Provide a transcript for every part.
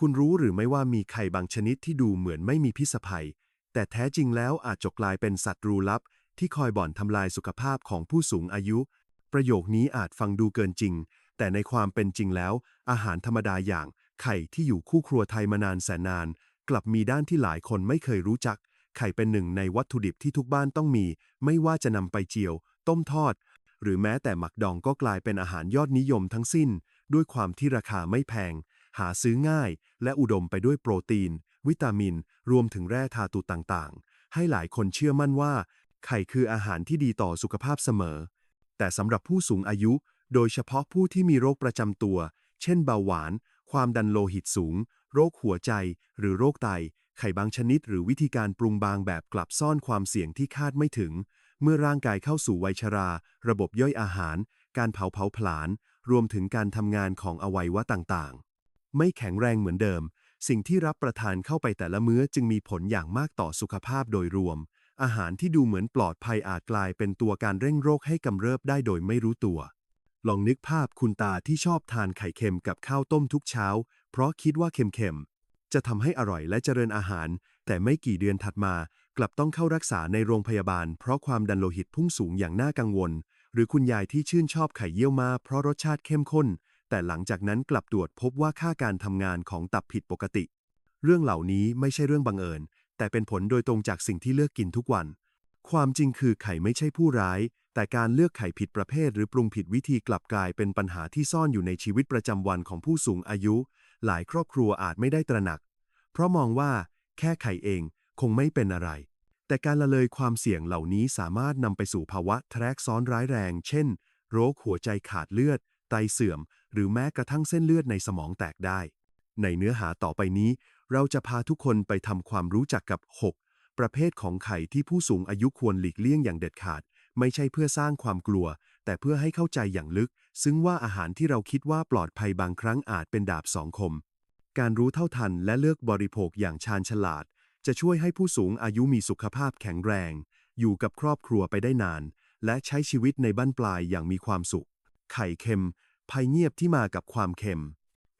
คุณรู้หรือไม่ว่ามีไข่บางชนิดที่ดูเหมือนไม่มีพิษภัย แต่แท้จริงแล้วอาจจะกลายเป็นศัตว์รูลับ ที่คอยบ่อนทำลายสุขภาพของผู้สูงอายุ ประโยคนี้อาจฟังดูเกินจริง แต่ในความเป็นจริงแล้ว อาหารธรรมดาอย่างไข่ที่อยู่คู่ครัวไทยมานานแสนนาน กลับมีด้านที่หลายคนไม่เคยรู้จัก ไข่เป็นหนึ่งในวัตถุดิบที่ทุกบ้านต้องมี ไม่ว่าจะนำไปเจียว ต้มทอด หรือแม้แต่หมักดองก็กลายเป็นอาหารยอดนิยมทั้งสิ้น ด้วยความที่ราคาไม่แพง หาซื้อง่าย และอุดมไปด้วยโปรตีน วิตามิน รวมถึงแร่ธาตุต่างๆ ให้หลายคนเชื่อมั่นว่า ไข่คืออาหารที่ดีต่อสุขภาพเสมอ แต่สำหรับผู้สูงอายุ โดยเฉพาะผู้ที่มีโรคประจำตัว เช่นเบาหวาน ความดันโลหิตสูง โรคหัวใจ หรือโรคไต ไข่บางชนิด หรือวิธีการปรุงบางแบบกลับซ่อนความเสี่ยงที่คาดไม่ถึง เมื่อร่างกายเข้าสู่วัยชรา ระบบย่อยอาหาร การเผาเผาผลาญ รวมถึงการทำงานของอวัยวะต่างๆ ไม่แข็งแรงเหมือนเดิม สิ่งที่รับประทานเข้าไปแต่ละมื้อจึงมีผลอย่างมากต่อสุขภาพโดยรวม อาหารที่ดูเหมือนปลอดภัยอาจกลายเป็นตัวการเร่งโรคให้กำเริบได้โดยไม่รู้ตัว ลองนึกภาพคุณตาที่ชอบทานไข่เค็มกับข้าวต้มทุกเช้า เพราะคิดว่าเค็มๆ จะทำให้อร่อยและเจริญอาหาร แต่ไม่กี่เดือนถัดมา กลับต้องเข้ารักษาในโรงพยาบาล เพราะความดันโลหิตพุ่งสูงอย่างน่ากังวลหรือคุณยายที่ชื่นชอบไข่เยี่ยวมาเพราะรสชาติเข้มข้น แต่หลังจากนั้นกลับตรวจพบว่าค่าการทำงานของตับผิดปกติ เรื่องเหล่านี้ไม่ใช่เรื่องบังเอิญ แต่เป็นผลโดยตรงจากสิ่งที่เลือกกินทุกวัน ความจริงคือไข่ไม่ใช่ผู้ร้าย แต่การเลือกไข่ผิดประเภท หรือปรุงผิดวิธีกลับกลายเป็นปัญหาที่ซ่อนอยู่ในชีวิตประจำวันของผู้สูงอายุ หลายครอบครัวอาจไม่ได้ตระหนัก เพราะมองว่า แค่ไข่เอง คงไม่เป็นอะไร แต่การละเลยความเสี่ยงเหล่านี้สามารถนำไปสู่ภาวะแทรกซ้อนร้ายแรง เช่น โรคหัวใจขาดเลือด ไตเสื่อม หรือแม้กระทั่งเส้นเลือดในสมองแตกได้ ในเนื้อหาต่อไปนี้ เราจะพาทุกคนไปทำความรู้จักกับ 6 ประเภทของไข่ที่ผู้สูงอายุควรหลีกเลี่ยงอย่างเด็ดขาด ไม่ใช่เพื่อสร้างความกลัว แต่เพื่อให้เข้าใจอย่างลึก ซึ่งว่าอาหารที่เราคิดว่าปลอดภัยบางครั้งอาจเป็นดาบสองคม การรู้เท่าทันและเลือกบริโภคอย่างชาญฉลาด จะช่วยให้ผู้สูงอายุมีสุขภาพแข็งแรง อยู่กับครอบครัวไปได้นาน และใช้ชีวิตในบ้านปลายอย่างมีความสุขไข่เค็ม ภัยเงียบที่มากับความเค็ม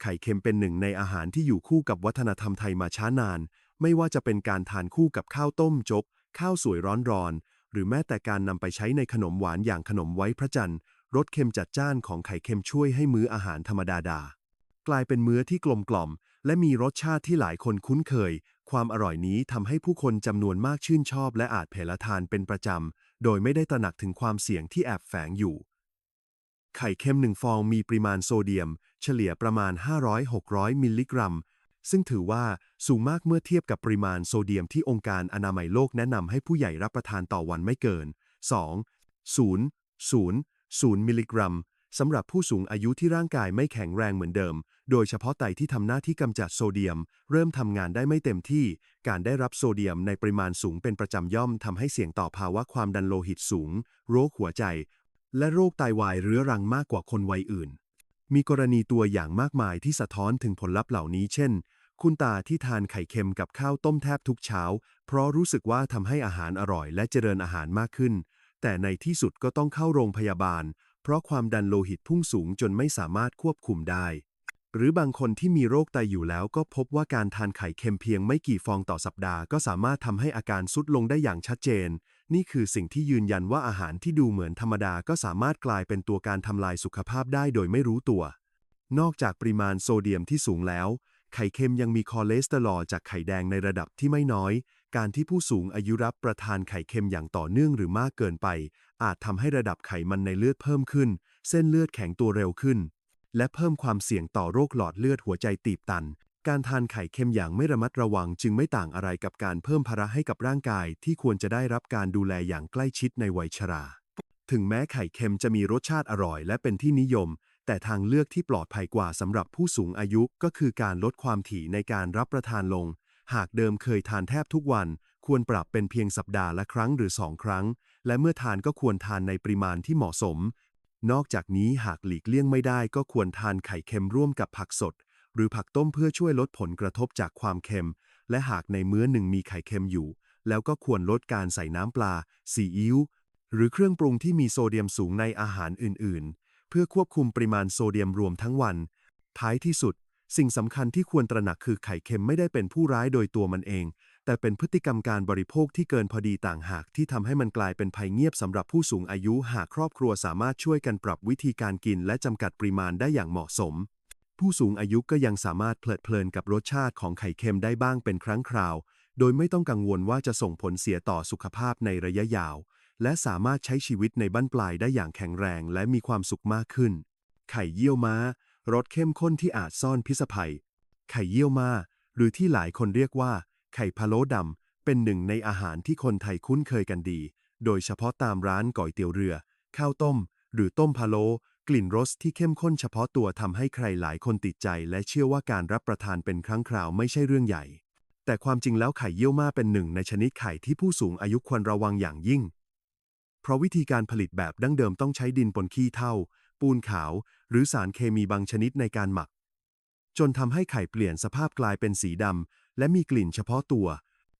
ไข่เค็มเป็นหนึ่งในอาหารที่อยู่คู่กับวัฒนธรรมไทยมาช้านาน ไม่ว่าจะเป็นการทานคู่กับข้าวต้มจก ข้าวสวยร้อนๆ หรือแม้แต่การนำไปใช้ในขนมหวานอย่างขนมไว้พระจันทร์รสเค็มจัดจ้านของไข่เค็มช่วยให้มื้ออาหารธรรมดาดากลายเป็นมื้อที่กลมกล่อม และมีรสชาติที่หลายคนคุ้นเคย ความอร่อยนี้ทำให้ผู้คนจำนวนมากชื่นชอบ และอาจเพลทานเป็นประจำ โดยไม่ได้ตระหนักถึงความเสี่ยงที่แอบแฝงอยู่ ไข่เค็มหนึ่งฟองมีปริมาณโซเดียม เฉลี่ยประมาณ 500-600 มิลลิกรัม ซึ่งถือว่าสูงมากเมื่อเทียบกับปริมาณโซเดียมที่องค์การอนามัยโลกแนะนำให้ผู้ใหญ่รับประทานต่อวันไม่เกิน 2. 0 0 0 มิลลิกรัมสำหรับผู้สูงอายุที่ร่างกายไม่แข็งแรงเหมือนเดิม โดยเฉพาะไตที่ทำหน้าที่กำจัดโซเดียม เริ่มทำงานได้ไม่เต็มที่ การได้รับโซเดียมในปริมาณสูงเป็นประจำย่อมทำให้เสี่ยงต่อภาวะความดันโลหิตสูง โรคหัวใจ และโรคไตวายเรื้อรังมากกว่าคนวัยอื่น มีกรณีตัวอย่างมากมายที่สะท้อนถึงผลลัพธ์เหล่านี้ เช่น คุณตาที่ทานไข่เค็มกับข้าวต้มแทบทุกเช้า เพราะรู้สึกว่าทำให้อาหารอร่อยและเจริญอาหารมากขึ้น แต่ในที่สุดก็ต้องเข้าโรงพยาบาล เพราะความดันโลหิตพุ่งสูงจนไม่สามารถควบคุมได้ หรือบางคนที่มีโรคไตอยู่แล้วก็พบว่าการทานไข่เค็มเพียงไม่กี่ฟองต่อสัปดาห์ก็สามารถทำให้อาการสุดลงได้อย่างชัดเจน นี่คือสิ่งที่ยืนยันว่าอาหารที่ดูเหมือนธรรมดาก็สามารถกลายเป็นตัวการทำลายสุขภาพได้โดยไม่รู้ตัว นอกจากปริมาณโซเดียมที่สูงแล้ว ไข่เค็มยังมีคอเลสเตอรอลจากไข่แดงในระดับที่ไม่น้อย การที่ผู้สูงอายุรับประทานไข่เค็มอย่างต่อเนื่องหรือมากเกินไป อาจทำให้ระดับไขมันในเลือดเพิ่มขึ้น เส้นเลือดแข็งตัวเร็วขึ้น และเพิ่มความเสี่ยงต่อโรคหลอดเลือดหัวใจตีบตัน การทานไข่เค็มอย่างไม่ระมัดระวังจึงไม่ต่างอะไรกับการเพิ่มภาระให้กับร่างกายที่ควรจะได้รับการดูแลอย่างใกล้ชิดในวัยชรา ถึงแม้ไข่เค็มจะมีรสชาติอร่อยและเป็นที่นิยม แต่ทางเลือกที่ปลอดภัยกว่าสำหรับผู้สูงอายุก็คือการลดความถี่ในการรับประทานลง หากเดิมเคยทานแทบทุกวัน ควรปรับเป็นเพียงสัปดาห์ละครั้งหรือสองครั้ง และเมื่อทานก็ควรทานในปริมาณที่เหมาะสม นอกจากนี้หากหลีกเลี่ยงไม่ได้ก็ควรทานไข่เค็มร่วมกับผักสด หรือผักต้มเพื่อช่วยลดผลกระทบจากความเค็ม และหากในมื้อหนึ่งมีไข่เค็มอยู่ แล้วก็ควรลดการใส่น้ำปลา ซีอิ๊ว หรือเครื่องปรุงที่มีโซเดียมสูงในอาหารอื่น ๆ เพื่อควบคุมปริมาณโซเดียมรวมทั้งวัน ท้ายที่สุด สิ่งสำคัญที่ควรตระหนักคือไข่เค็มไม่ได้เป็นผู้ร้ายโดยตัวมันเอง แต่เป็นพฤติกรรมการบริโภคที่เกินพอดีต่างหากที่ทำให้มันกลายเป็นภัยเงียบสำหรับผู้สูงอายุหากครอบครัวสามารถช่วยกันปรับวิธีการกิน และจำกัดปริมาณได้อย่างเหมาะสม ผู้สูงอายุก็ยังสามารถเพลิดเพลินกับรสชาติของไข่เค็มได้บ้างเป็นครั้งคราว โดยไม่ต้องกังวลว่าจะส่งผลเสียต่อสุขภาพในระยะยาว และสามารถใช้ชีวิตในบั้นปลายได้อย่างแข็งแรงและมีความสุขมากขึ้น ไข่เยี่ยวม้ารสเข้มข้นที่อาจซ่อนพิษภัย ไข่เยี่ยวม้า หรือที่หลายคนเรียกว่า ไข่พะโล้ดำ เป็นหนึ่งในอาหารที่คนไทยคุ้นเคยกันดี โดยเฉพาะตามร้านก๋วยเตี๋ยวเรือ ข้าวต้ม หรือต้มพะโล้ กลิ่นรสที่เข้มข้นเฉพาะตัวทำให้ใครหลายคนติดใจ และเชื่อว่าการรับประทานเป็นครั้งคราวไม่ใช่เรื่องใหญ่ แต่ความจริงแล้วไข่เยี่ยวม้าเป็นหนึ่งในชนิดไข่ที่ผู้สูงอายุควรระวังอย่างยิ่ง เพราะวิธีการผลิตแบบดั้งเดิมต้องใช้ดินปนขี้เถ้าปูนขาว หรือสารเคมีบางชนิดในการหมัก จนทำให้ไข่เปลี่ยนสภาพกลายเป็นสีดำและมีกลิ่นเฉพาะตัว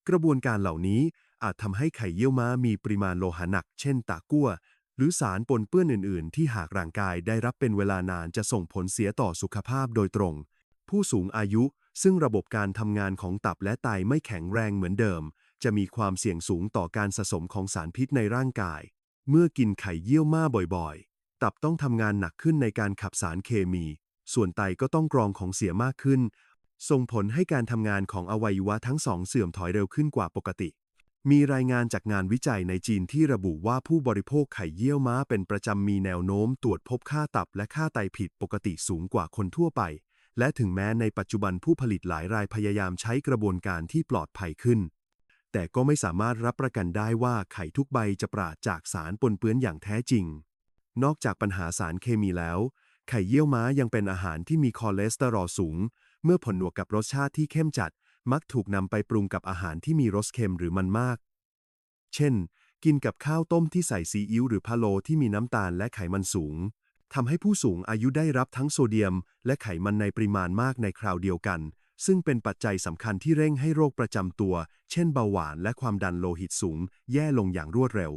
กระบวนการเหล่านี้อาจทำให้ไข่เยี่ยวม้ามีปริมาณโลหะหนัก เช่นตะกั่ว หรือสารปนเปื้อนอื่น ๆ ที่หากร่างกายได้รับเป็นเวลานานจะส่งผลเสียต่อสุขภาพโดยตรง ผู้สูงอายุซึ่งระบบการทำงานของตับและไตไม่แข็งแรงเหมือนเดิม จะมีความเสี่ยงสูงต่อการสะสมของสารพิษในร่างกาย เมื่อกินไข่เยี่ยวม้าบ่อยๆ ตับต้องทำงานหนักขึ้นในการขับสารเคมี ส่วนไตก็ต้องกรองของเสียมากขึ้น ส่งผลให้การทำงานของอวัยวะทั้งสองเสื่อมถอยเร็วขึ้นกว่าปกติ มีรายงานจากงานวิจัยในจีนที่ระบุว่าผู้บริโภคไข่เยี่ยวม้าเป็นประจำมีแนวโน้มตรวจพบค่าตับและค่าไตผิดปกติสูงกว่าคนทั่วไป และถึงแม้ในปัจจุบันผู้ผลิตหลายรายพยายามใช้กระบวนการที่ปลอดภัยขึ้น แต่ก็ไม่สามารถรับประกันได้ว่าไข่ทุกใบจะปราศจากสารปนเปื้อนอย่างแท้จริง นอกจากปัญหาสารเคมีแล้ว ไข่เยี่ยวม้ายังเป็นอาหารที่มีคอเลสเตอรอลสูง เมื่อผลหนวกกับรสชาติที่เข้มจัด มักถูกนำไปปรุงกับอาหารที่มีรสเค็มหรือมันมาก เช่น กินกับข้าวต้มที่ใส่ซีอิ๊วหรือพะโลที่มีน้ำตาลและไขมันสูงทำให้ผู้สูงอายุได้รับทั้งโซเดียม และไขมันในปริมาณมากในคราวเดียวกัน ซึ่งเป็นปัจจัยสำคัญที่เร่งให้โรคประจำตัว เช่นเบาหวานและความดันโลหิตสูง แย่ลงอย่างรวดเร็ว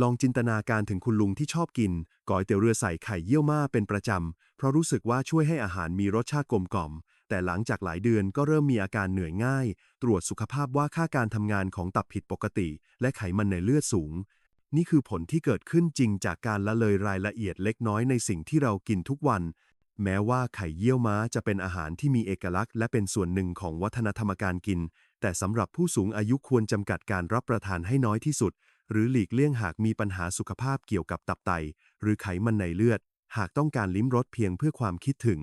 ลองจินตนาการถึงคุณลุงที่ชอบกินก๋วยเตี๋ยวเรือใส่ไข่เยี่ยวม้าเป็นประจำ เพราะรู้สึกว่าช่วยให้อาหารมีรสชาติกลมกล่อม แต่หลังจากหลายเดือนก็เริ่มมีอาการเหนื่อยง่าย ตรวจสุขภาพว่าค่าการทำงานของตับผิดปกติ และไขมันในเลือดสูง นี่คือผลที่เกิดขึ้นจริงจากการละเลยรายละเอียดเล็กน้อยในสิ่งที่เรากินทุกวัน แม้ว่าไข่เยี่ยวม้าจะเป็นอาหารที่มีเอกลักษณ์ และเป็นส่วนหนึ่งของวัฒนธรรมการกิน แต่สำหรับผู้สูงอายุควรจำกัดการรับประทานให้น้อยที่สุด หรือหลีกเลี่ยงหากมีปัญหาสุขภาพเกี่ยวกับตับไต หรือไขมันในเลือด หากต้องการลิ้มรสเพียงเพื่อความคิดถึง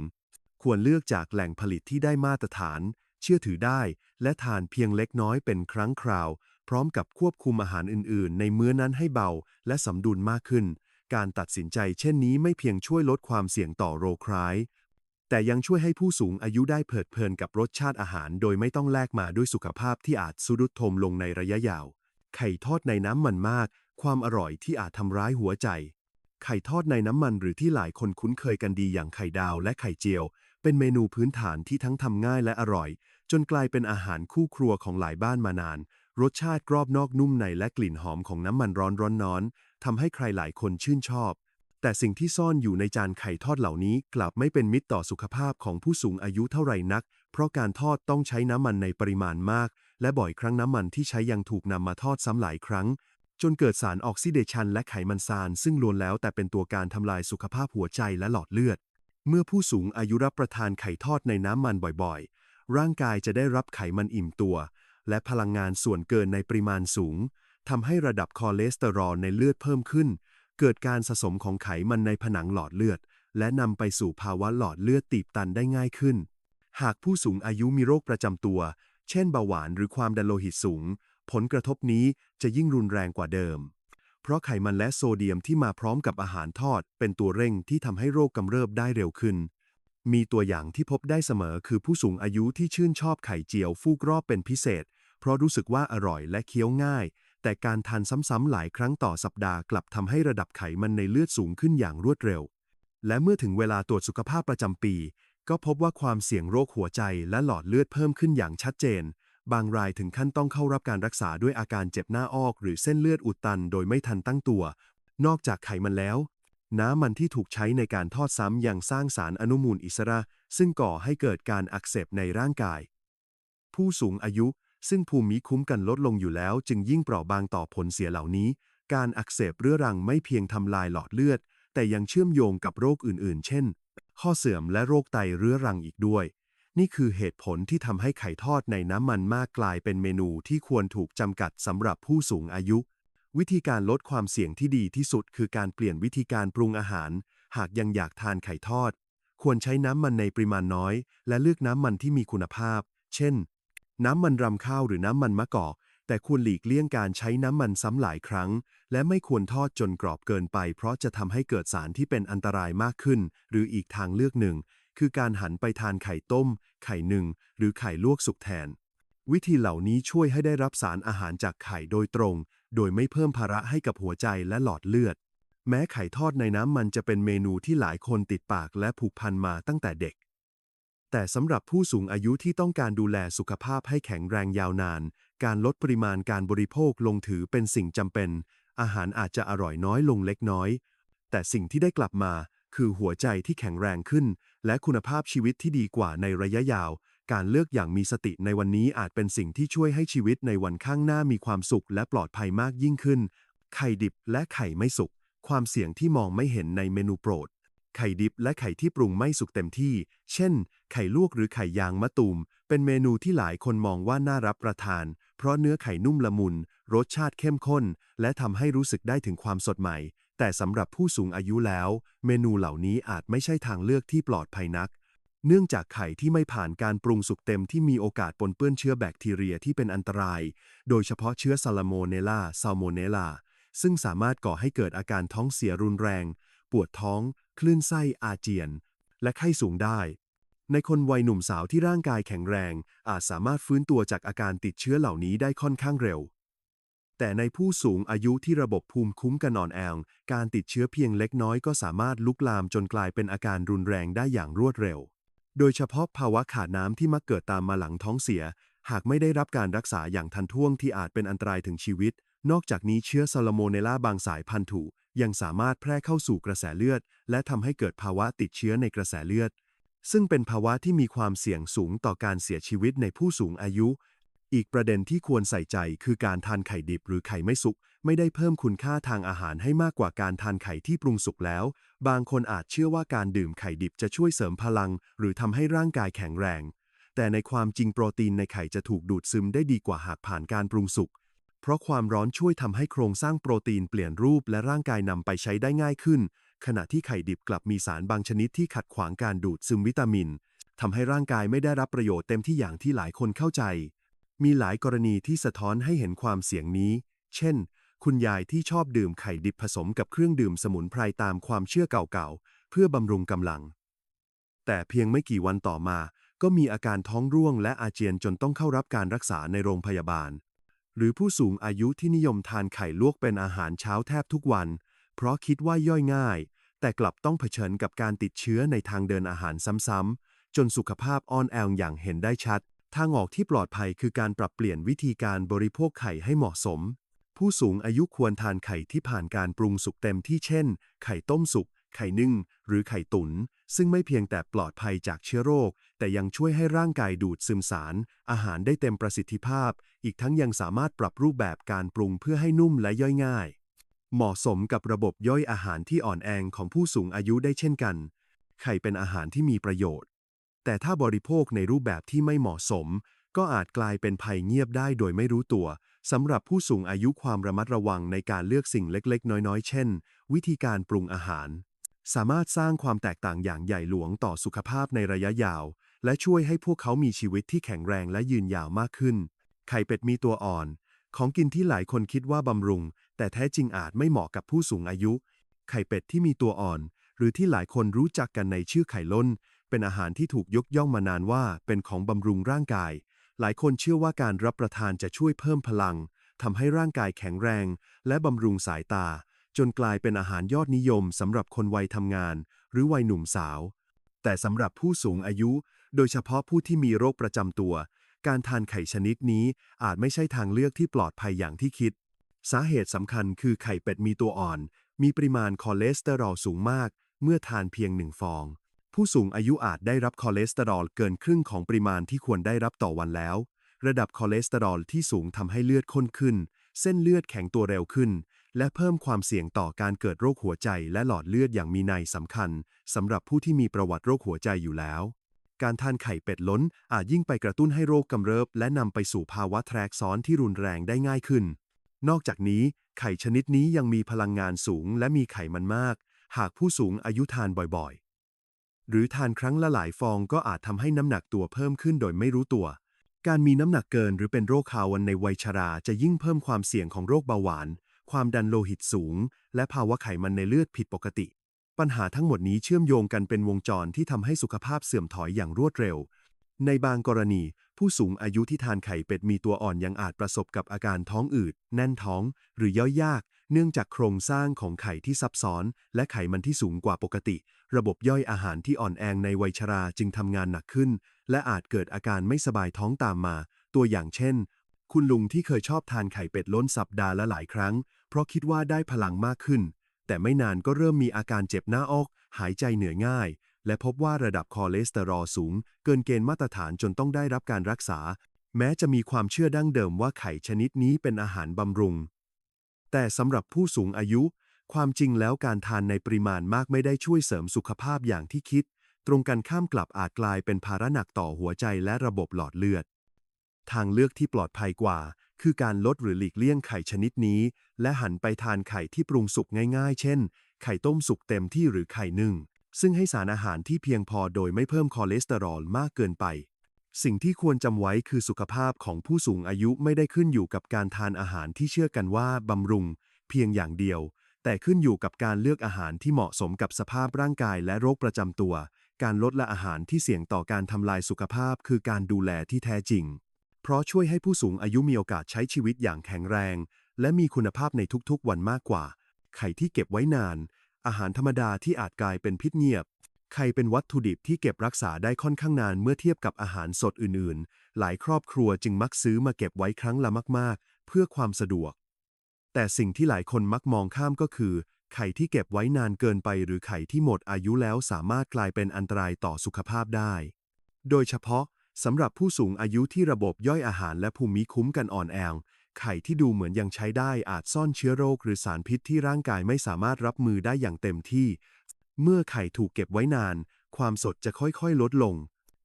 ควรเลือกจากแหล่งผลิตที่ได้มาตรฐาน เชื่อถือได้ และทานเพียงเล็กน้อยเป็นครั้งคราว พร้อมกับควบคุมอาหารอื่น ๆ ในมื้อนั้นให้เบา และสมดุลมากขึ้น การตัดสินใจเช่นนี้ไม่เพียงช่วยลดความเสี่ยงต่อโรคร้าย แต่ยังช่วยให้ผู้สูงอายุได้เพลิดเพลินกับรสชาติอาหาร โดยไม่ต้องแลกมาด้วยสุขภาพที่อาจสุรุดทรมลงในระยะยาว ไข่ทอดในน้ำมันมาก ความอร่อยที่อาจทำร้ายหัวใจไข่ทอดในน้ำมันหรือที่หลายคนคุ้นเคยกันดีอย่างไข่ดาวและไข่เจียว เป็นเมนูพื้นฐานที่ทั้งทำง่ายและอร่อย จนกลายเป็นอาหารคู่ครัวของหลายบ้านมานาน รสชาติกรอบนอกนุ่มในและกลิ่นหอมของน้ำมันร้อนร้อนนอนทำให้ใครหลายคนชื่นชอบ แต่สิ่งที่ซ่อนอยู่ในจานไข่ทอดเหล่านี้ กลับไม่เป็นมิตรต่อสุขภาพของผู้สูงอายุเท่าไหร่นัก เพราะการทอดต้องใช้น้ำมันในปริมาณมาก และบ่อยครั้งน้ำมันที่ใช้ยังถูกนำมาทอดซ้ำหลายครั้งจนเกิดสารออกซิเดชันและไขมันซานซึ่งล้วนแล้วแต่เป็นตัวการทำลายสุขภาพหัวใจและหลอดเลือด เมื่อผู้สูงอายุรับประทานไข่ทอดในน้ำมันบ่อยๆ ร่างกายจะได้รับไขมันอิ่มตัว และพลังงานส่วนเกินในปริมาณสูงทำให้ระดับคอเลสเตอรอลในเลือดเพิ่มขึ้น เกิดการสะสมของไขมันในผนังหลอดเลือด และนำไปสู่ภาวะหลอดเลือดตีบตันได้ง่ายขึ้น หากผู้สูงอายุมีโรคประจำตัว เช่นเบาหวานหรือความดันโลหิตสูง ผลกระทบนี้จะยิ่งรุนแรงกว่าเดิม เพราะไขมันและโซเดียมที่มาพร้อมกับอาหารทอด เป็นตัวเร่งที่ทำให้โรคกำเริบได้เร็วขึ้น มีตัวอย่างที่พบได้เสมอคือผู้สูงอายุที่ชื่นชอบไข่เจียวฟูกรอบเป็นพิเศษ เพราะรู้สึกว่าอร่อยและเคี้ยวง่าย แต่การทานซ้ำๆหลายครั้งต่อสัปดาห์กลับทำให้ระดับไขมันในเลือดสูงขึ้นอย่างรวดเร็ว และเมื่อถึงเวลาตรวจสุขภาพประจำปี ก็พบว่าความเสี่ยงโรคหัวใจและหลอดเลือดเพิ่มขึ้นอย่างชัดเจน บางรายถึงขั้นต้องเข้ารับการรักษาด้วยอาการเจ็บหน้าอก หรือเส้นเลือดอุดตันโดยไม่ทันตั้งตัว นอกจากไขมันแล้ว น้ำมันที่ถูกใช้ในการทอดซ้ำยังสร้างสารอนุมูลอิสระ ซึ่งก่อให้เกิดการอักเสบในร่างกาย ผู้สูงอายุซึ่งภูมิคุ้มกันลดลงอยู่แล้ว จึงยิ่งเปราะบางต่อผลเสียเหล่านี้ การอักเสบเรื้อรังไม่เพียงทำลายหลอดเลือด แต่ยังเชื่อมโยงกับโรคอื่นๆ เช่น ข้อเสื่อมและโรคไตเรื้อรังอีกด้วย นี่คือเหตุผลที่ทำให้ไข่ทอดในน้ำมันมากกลายเป็นเมนูที่ควรถูกจำกัดสำหรับผู้สูงอายุ วิธีการลดความเสี่ยงที่ดีที่สุดคือการเปลี่ยนวิธีการปรุงอาหาร หากยังอยากทานไข่ทอด ควรใช้น้ำมันในปริมาณน้อย และเลือกน้ำมันที่มีคุณภาพ เช่น น้ำมันรำข้าวหรือน้ำมันมะกอกแต่ควรหลีกเลี่ยงการใช้น้ำมันซ้ำหลายครั้ง และไม่ควรทอดจนกรอบเกินไป เพราะจะทำให้เกิดสารที่เป็นอันตรายมากขึ้น หรืออีกทางเลือกหนึ่ง คือการหันไปทานไข่ต้ม ไข่หนึ่ง หรือไข่ลวกสุกแทน วิธีเหล่านี้ช่วยให้ได้รับสารอาหารจากไข่โดยตรง โดยไม่เพิ่มภาระให้กับหัวใจและหลอดเลือด แม้ไข่ทอดในน้ำมันจะเป็นเมนูที่หลายคนติดปากและผูกพันมาตั้งแต่เด็ก แต่สำหรับผู้สูงอายุที่ต้องการดูแลสุขภาพให้แข็งแรงยาวนาน การลดปริมาณการบริโภคลงถือเป็นสิ่งจำเป็น อาหารอาจจะอร่อยน้อยลงเล็กน้อย แต่สิ่งที่ได้กลับมาคือหัวใจที่แข็งแรงขึ้น และคุณภาพชีวิตที่ดีกว่าในระยะยาว การเลือกอย่างมีสติในวันนี้อาจเป็นสิ่งที่ช่วยให้ชีวิตในวันข้างหน้ามีความสุขและปลอดภัยมากยิ่งขึ้น ไข่ดิบและไข่ไม่สุก ความเสี่ยงที่มองไม่เห็นในเมนูโปรด ไข่ดิบและไข่ที่ปรุงไม่สุกเต็มที่ เช่น ไข่ลวกหรือไข่ยางมะตูม เป็นเมนูที่หลายคนมองว่าน่ารับประทาน เพราะเนื้อไข่นุ่มละมุน รสชาติเข้มข้น และทำให้รู้สึกได้ถึงความสดใหม่ แต่สำหรับผู้สูงอายุแล้ว เมนูเหล่านี้อาจไม่ใช่ทางเลือกที่ปลอดภัยนัก เนื่องจากไข่ที่ไม่ผ่านการปรุงสุกเต็มที่มีโอกาสปนเปื้อนเชื้อแบคทีเรียที่เป็นอันตราย โดยเฉพาะเชื้อซาลาโมเนลาซาลโมเนลาซึ่งสามารถก่อให้เกิดอาการท้องเสียรุนแรง ปวดท้อง คลื่นไส้อาเจียน และไข้สูงได้ ในคนวัยหนุ่มสาวที่ร่างกายแข็งแรง อาจสามารถฟื้นตัวจากอาการติดเชื้อเหล่านี้ได้ค่อนข้างเร็ว แต่ในผู้สูงอายุที่ระบบภูมิคุ้มกันอ่อนแอการติดเชื้อเพียงเล็กน้อยก็สามารถลุกลามจนกลายเป็นอาการรุนแรงได้อย่างรวดเร็ว โดยเฉพาะภาวะขาดน้ำที่มักเกิดตามมาหลังท้องเสีย หากไม่ได้รับการรักษาอย่างทันท่วงที่อาจเป็นอันตรายถึงชีวิต นอกจากนี้เชื้อซาลโมเนลาบางสายพันธุ์ถูยังสามารถแพร่เข้าสู่กระแสเลือด และทำให้เกิดภาวะติดเชื้อในกระแสเลือด ซึ่งเป็นภาวะที่มีความเสี่ยงสูงต่อการเสียชีวิตในผู้สูงอายุ อีกประเด็นที่ควรใส่ใจคือการทานไข่ดิบหรือไข่ไม่สุก ไม่ได้เพิ่มคุณค่าทางอาหารให้มากกว่าการทานไข่ที่ปรุงสุกแล้ว บางคนอาจเชื่อว่าการดื่มไข่ดิบจะช่วยเสริมพลัง หรือทำให้ร่างกายแข็งแรง แต่ในความจริงโปรตีนในไข่จะถูกดูดซึมได้ดีกว่าหากผ่านการปรุงสุก เพราะความร้อนช่วยทำให้โครงสร้างโปรตีนเปลี่ยนรูปและร่างกายนำไปใช้ได้ง่ายขึ้น ขณะที่ไข่ดิบกลับมีสารบางชนิดที่ขัดขวางการดูดซึมวิตามินทำให้ร่างกายไม่ได้รับประโยชน์เต็มที่อย่างที่หลายคนเข้าใจ มีหลายกรณีที่สะท้อนให้เห็นความเสี่ยงนี้ เช่น คุณยายที่ชอบดื่มไข่ดิบผสมกับเครื่องดื่มสมุนไพรตามความเชื่อเก่าๆ เพื่อบำรุงกำลัง แต่เพียงไม่กี่วันต่อมา ก็มีอาการท้องร่วงและอาเจียนจนต้องเข้ารับการรักษาในโรงพยาบาล หรือผู้สูงอายุที่นิยมทานไข่ลวกเป็นอาหารเช้าแทบทุกวัน เพราะคิดว่าย่อยง่าย แต่กลับต้องเผชิญกับการติดเชื้อในทางเดินอาหารซ้ำๆจนสุขภาพอ่อนแออย่างเห็นได้ชัด ทางออกที่ปลอดภัยคือการปรับเปลี่ยนวิธีการบริโภคไข่ให้เหมาะสม ผู้สูงอายุควรทานไข่ที่ผ่านการปรุงสุกเต็มที่เช่น ไข่ต้มสุก ไข่นึ่ง หรือไข่ตุน๋น ซึ่งไม่เพียงแต่ปลอดภัยจากเชื้อโรค แต่ยังช่วยให้ร่างกายดูดซึมสาร อาหารได้เต็มประสิทธิภาพ อีกทั้งยังสามารถปรับรูปแบบการปรุงเพื่อให้นุ่มและย่อยง่าย เหมาะสมกับระบบย่อยอาหารที่อ่อนแอของผู้สูงอายุได้เช่นกัน ไข่เป็นอาหารที่มีประโยชน์ แต่ถ้าบริโภคในรูปแบบที่ไม่เหมาะสม ก็อาจกลายเป็นภัยเงียบได้โดยไม่รู้ตัวสำหรับผู้สูงอายุความระมัดระวังในการเลือกสิ่งเล็ก ๆ น้อย ๆ เช่น วิธีการปรุงอาหาร สามารถสร้างความแตกต่างอย่างใหญ่หลวงต่อสุขภาพในระยะยาว และช่วยให้พวกเขามีชีวิตที่แข็งแรงและยืนยาวมากขึ้น ไข่เป็ดมีตัวอ่อน ของกินที่หลายคนคิดว่าบำรุง แต่แท้จริงอาจไม่เหมาะกับผู้สูงอายุ ไข่เป็ดที่มีตัวอ่อน หรือที่หลายคนรู้จักกันในชื่อไข่ล้น เป็นอาหารที่ถูกยกย่องมานานว่าเป็นของบำรุงร่างกาย หลายคนเชื่อว่าการรับประทานจะช่วยเพิ่มพลังทำให้ร่างกายแข็งแรง และบำรุงสายตา จนกลายเป็นอาหารยอดนิยมสำหรับคนวัยทำงาน หรือวัยหนุ่มสาว แต่สำหรับผู้สูงอายุ โดยเฉพาะผู้ที่มีโรคประจำตัว การทานไข่ชนิดนี้อาจไม่ใช่ทางเลือกที่ปลอดภัยอย่างที่คิด สาเหตุสำคัญคือไข่เป็ดมีตัวอ่อน มีปริมาณคอเลสเตอรอลสูงมาก เมื่อทานเพียงหนึ่งฟอง ผู้สูงอายุอาจได้รับคอเลสเตอรอลเกินครึ่งของปริมาณที่ควรได้รับต่อวันแล้ว ระดับคอเลสเตอรอลที่สูงทำให้เลือดข้นขึ้น เส้นเลือดแข็งตัวเร็วขึ้น และเพิ่มความเสี่ยงต่อการเกิดโรคหัวใจและหลอดเลือดอย่างมีนัยสำคัญสำหรับผู้ที่มีประวัติโรคหัวใจอยู่แล้ว การทานไข่เป็ดล้นอาจยิ่งไปกระตุ้นให้โรคกำเริบ และนำไปสู่ภาวะแทรกซ้อนที่รุนแรงได้ง่ายขึ้น นอกจากนี้ ไข่ชนิดนี้ยังมีพลังงานสูงและมีไขมันมาก หากผู้สูงอายุทานบ่อย หรือทานครั้งละหลายฟองก็อาจทำให้น้ำหนักตัวเพิ่มขึ้นโดยไม่รู้ตัว การมีน้ำหนักเกินหรือเป็นโรคคาวันในวัยชราจะยิ่งเพิ่มความเสี่ยงของโรคเบาหวาน ความดันโลหิตสูง และภาวะไขมันในเลือดผิดปกติ ปัญหาทั้งหมดนี้เชื่อมโยงกันเป็นวงจรที่ทำให้สุขภาพเสื่อมถอยอย่างรวดเร็ว ในบางกรณี ผู้สูงอายุที่ทานไข่เป็ดมีตัวอ่อนยังอาจประสบกับอาการท้องอืด แน่นท้อง หรือย่อยยาก เนื่องจากโครงสร้างของไข่ที่ซับซ้อน และไขมันที่สูงกว่าปกติ ระบบย่อยอาหารที่อ่อนแอในวัยชราจึงทำงานหนักขึ้น และอาจเกิดอาการไม่สบายท้องตามมา ตัวอย่างเช่น คุณลุงที่เคยชอบทานไข่เป็ดล้นสัปดาห์ละหลายครั้ง เพราะคิดว่าได้พลังมากขึ้น แต่ไม่นานก็เริ่มมีอาการเจ็บหน้าอก หายใจเหนื่อยง่าย และพบว่าระดับคอเลสเตอรอลสูง เกินเกณฑ์มาตรฐานจนต้องได้รับการรักษา แม้จะมีความเชื่อดั้งเดิมว่าไข่ชนิดนี้เป็นอาหารบำรุง แต่สำหรับผู้สูงอายุ ความจริงแล้วการทานในปริมาณมากไม่ได้ช่วยเสริมสุขภาพอย่างที่คิด ตรงกันข้ามกลับอาจกลายเป็นภาระหนักต่อหัวใจและระบบหลอดเลือด ทางเลือกที่ปลอดภัยกว่า คือการลดหรือหลีกเลี่ยงไข่ชนิดนี้ และหันไปทานไข่ที่ปรุงสุกง่าย ๆ เช่น ไข่ต้มสุกเต็มที่หรือไข่นึ่ง ซึ่งให้สารอาหารที่เพียงพอโดยไม่เพิ่มคอเลสเตอรอลมากเกินไป สิ่งที่ควรจำไว้คือสุขภาพของผู้สูงอายุไม่ได้ขึ้นอยู่กับการทานอาหารที่เชื่อกันว่าบำรุง เพียงอย่างเดียว แต่ขึ้นอยู่กับการเลือกอาหารที่เหมาะสมกับสภาพร่างกายและโรคประจำตัว การลดละอาหารที่เสี่ยงต่อการทำลายสุขภาพ คือการดูแลที่แท้จริง เพราะช่วยให้ผู้สูงอายุมีโอกาสใช้ชีวิตอย่างแข็งแรง และมีคุณภาพในทุกๆ วันมากกว่า ไข่ที่เก็บไว้นาน อาหารธรรมดาที่อาจกลายเป็นพิษเงียบ ไข่เป็นวัตถุดิบที่เก็บรักษาได้ค่อนข้างนานเมื่อเทียบกับอาหารสดอื่นๆ หลายครอบครัวจึงมักซื้อมาเก็บไว้ครั้งละมาก ๆ เพื่อความสะดวก แต่สิ่งที่หลายคนมักมองข้ามก็คือ ไข่ที่เก็บไว้นานเกินไปหรือไข่ที่หมดอายุแล้วสามารถกลายเป็นอันตรายต่อสุขภาพได้ โดยเฉพาะสำหรับผู้สูงอายุที่ระบบย่อยอาหารและภูมิคุ้มกันอ่อนแอ ไข่ที่ดูเหมือนยังใช้ได้อาจซ่อนเชื้อโรคหรือสารพิษที่ร่างกายไม่สามารถรับมือได้อย่างเต็มที่ เมื่อไข่ถูกเก็บไว้นาน ความสดจะค่อยๆ ลดลง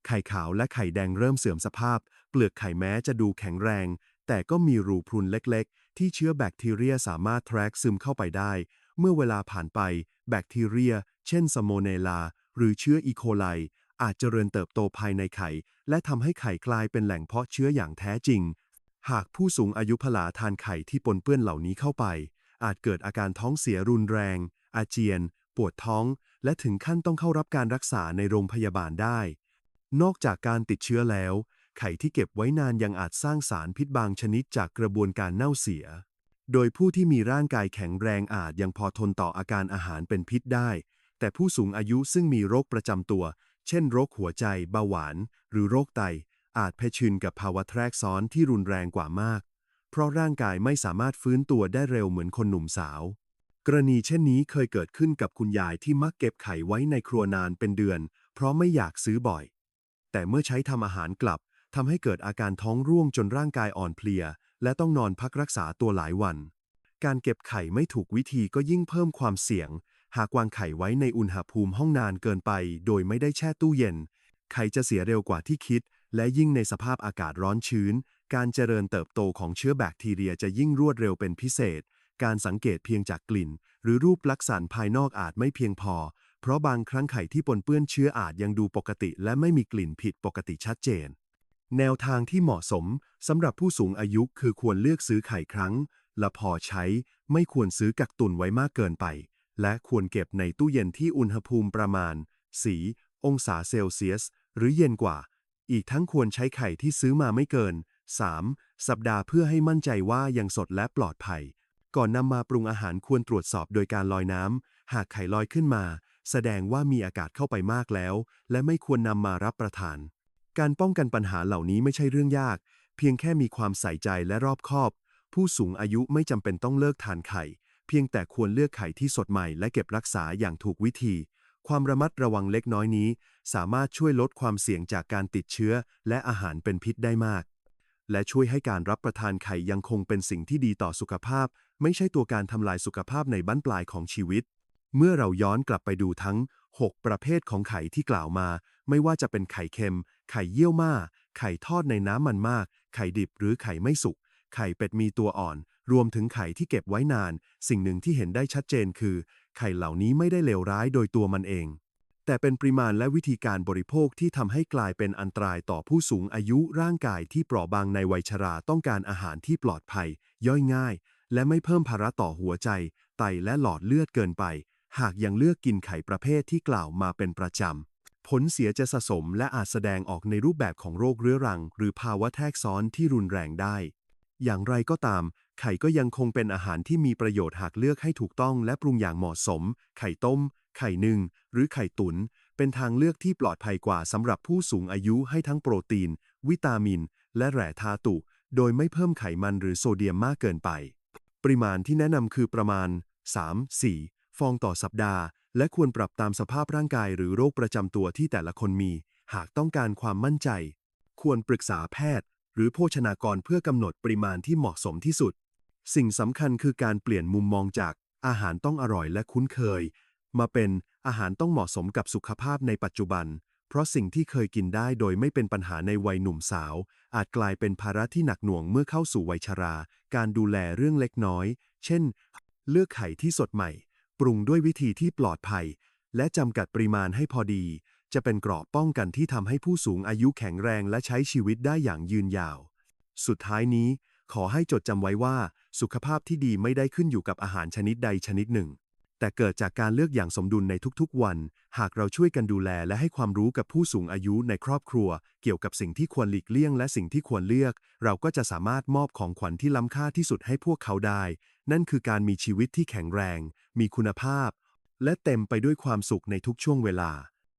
ไข่ขาวและไข่แดงเริ่มเสื่อมสภาพ เปลือกไข่แม้จะดูแข็งแรง แต่ก็มีรูพรุนเล็กๆ ที่เชื้อแบคทีเรียสามารถแทรกซึมเข้าไปได้ เมื่อเวลาผ่านไป แบคทีเรีย เช่นสโมเนลา หรือเชื้ออีโคไลอาจเจริญเติบโตภายในไข่ และทำให้ไข่กลายเป็นแหล่งเพาะเชื้ออย่างแท้จริง หากผู้สูงอายุผลาทานไข่ที่ปนเปื้อนเหล่านี้เข้าไป อาจเกิดอาการท้องเสียรุนแรง อาเจียน ปวดท้อง และถึงขั้นต้องเข้ารับการรักษาในโรงพยาบาลได้ นอกจากการติดเชื้อแล้ว ไข่ที่เก็บไว้นานยังอาจสร้างสารพิษบางชนิดจากกระบวนการเน่าเสีย โดยผู้ที่มีร่างกายแข็งแรงอาจยังพอทนต่ออาการอาหารเป็นพิษได้ แต่ผู้สูงอายุซึ่งมีโรคประจำตัว เช่น โรคหัวใจ เบาหวาน หรือโรคไต อาจเผชิญกับภาวะแทรกซ้อนที่รุนแรงกว่ามาก เพราะร่างกายไม่สามารถฟื้นตัวได้เร็วเหมือนคนหนุ่มสาว กรณีเช่นนี้เคยเกิดขึ้นกับคุณยายที่มักเก็บไข่ไว้ในครัวนานเป็นเดือน เพราะไม่อยากซื้อบ่อย แต่เมื่อใช้ทำอาหารกลับทำให้เกิดอาการท้องร่วงจนร่างกายอ่อนเพลีย และต้องนอนพักรักษาตัวหลายวัน การเก็บไข่ไม่ถูกวิธีก็ยิ่งเพิ่มความเสี่ยง หากวางไข่ไว้ในอุณหภูมิห้องนานเกินไป โดยไม่ได้แช่ตู้เย็น ไข่จะเสียเร็วกว่าที่คิด และยิ่งในสภาพอากาศร้อนชื้น การเจริญเติบโตของเชื้อแบคทีเรียจะยิ่งรวดเร็วเป็นพิเศษ การสังเกตเพียงจากกลิ่น หรือรูปลักษณะภายนอกอาจไม่เพียงพอ เพราะบางครั้งไข่ที่ปนเปื้อนเชื้ออาจยังดูปกติ และไม่มีกลิ่นผิดปกติชัดเจน แนวทางที่เหมาะสมสำหรับผู้สูงอายุคือควรเลือกซื้อไข่ครั้งละพอใช้ ไม่ควรซื้อกักตุนไว้มากเกินไป และควรเก็บในตู้เย็นที่อุณหภูมิประมาณ 4 องศาเซลเซียส หรือเย็นกว่า อีกทั้งควรใช้ไข่ที่ซื้อมาไม่เกิน 3 สัปดาห์เพื่อให้มั่นใจว่ายังสดและปลอดภัย ก่อนนำมาปรุงอาหารควรตรวจสอบโดยการลอยน้ำ หากไข่ลอยขึ้นมา แสดงว่ามีอากาศเข้าไปมากแล้ว และไม่ควรนำมารับประทาน การป้องกันปัญหาเหล่านี้ไม่ใช่เรื่องยาก เพียงแค่มีความใส่ใจและรอบคอบ ผู้สูงอายุไม่จำเป็นต้องเลิกทานไข่ เพียงแต่ควรเลือกไข่ที่สดใหม่และเก็บรักษาอย่างถูกวิธี ความระมัดระวังเล็กน้อยนี้ สามารถช่วยลดความเสี่ยงจากการติดเชื้อ และอาหารเป็นพิษได้มาก และช่วยให้การรับประทานไข่ยังคงเป็นสิ่งที่ดีต่อสุขภาพ ไม่ใช่ตัวการทำลายสุขภาพในบั้นปลายของชีวิต เมื่อเราย้อนกลับไปดูทั้ง 6 ประเภทของไข่ที่กล่าวมา ไม่ว่าจะเป็นไข่เค็ม ไข่เยี่ยวม่า ไข่ทอดในน้ำมันมาก ไข่ดิบหรือไข่ไม่สุก ไข่เป็ดมีตัวอ่อน รวมถึงไข่ที่เก็บไว้นาน สิ่งหนึ่งที่เห็นได้ชัดเจนคือไข่เหล่านี้ไม่ได้เลวร้ายโดยตัวมันเอง แต่เป็นปริมาณและวิธีการบริโภคที่ทำให้กลายเป็นอันตรายต่อผู้สูงอายุร่างกายที่เปราะบางในวัยชราต้องการอาหารที่ปลอดภัย ย่อยง่าย และไม่เพิ่มภาระต่อหัวใจ ไตและหลอดเลือดเกินไป หากยังเลือกกินไข่ประเภทที่กล่าวมาเป็นประจำผลเสียจะสะสมและอาจแสดงออกในรูปแบบของโรคเรื้อรัง หรือภาวะแทรกซ้อนที่รุนแรงได้ อย่างไรก็ตาม ไข่ก็ยังคงเป็นอาหารที่มีประโยชน์หากเลือกให้ถูกต้องและปรุงอย่างเหมาะสม ไข่ต้ม ไข่นึ่ง หรือไข่ตุน๋นเป็นทางเลือกที่ปลอดภัยกว่าสำหรับผู้สูงอายุให้ทั้งโปรตีน วิตามิน และแร่ธาตุ โดยไม่เพิ่มไขมันหรือโซเดียมมากเกินไป ปริมาณที่แนะนำคือประมาณ 3-4 ฟองต่อสัปดาห์ และควรปรับตามสภาพร่างกายหรือโรคประจำตัวที่แต่ละคนมี หากต้องการความมั่นใจ ควรปรึกษาแพทย์หรือโภชนากรเพื่อกำหนดปริมาณที่เหมาะสมที่สุด สิ่งสำคัญคือการเปลี่ยนมุมมองจากอาหารต้องอร่อยและคุ้นเคย มาเป็นอาหารต้องเหมาะสมกับสุขภาพในปัจจุบัน เพราะสิ่งที่เคยกินได้โดยไม่เป็นปัญหาในวัยหนุ่มสาว อาจกลายเป็นภาระที่หนักหน่วงเมื่อเข้าสู่วัยชรา การดูแลเรื่องเล็กน้อย เช่น เลือกไข่ที่สดใหม่ ปรุงด้วยวิธีที่ปลอดภัย และจำกัดปริมาณให้พอดี จะเป็นเกราะป้องกันที่ทำให้ผู้สูงอายุแข็งแรงและใช้ชีวิตได้อย่างยืนยาว สุดท้ายนี้ ขอให้จดจำไว้ว่าสุขภาพที่ดีไม่ได้ขึ้นอยู่กับอาหารชนิดใดชนิดหนึ่ง แต่เกิดจากการเลือกอย่างสมดุลในทุกๆวัน หากเราช่วยกันดูแลและให้ความรู้กับผู้สูงอายุในครอบครัว เกี่ยวกับสิ่งที่ควรหลีกเลี่ยงและสิ่งที่ควรเลือก เราก็จะสามารถมอบของขวัญที่ล้ำค่าที่สุดให้พวกเขาได้ นั่นคือการมีชีวิตที่แข็งแรง มีคุณภาพ และเต็มไปด้วยความสุขในทุกช่วงเวลา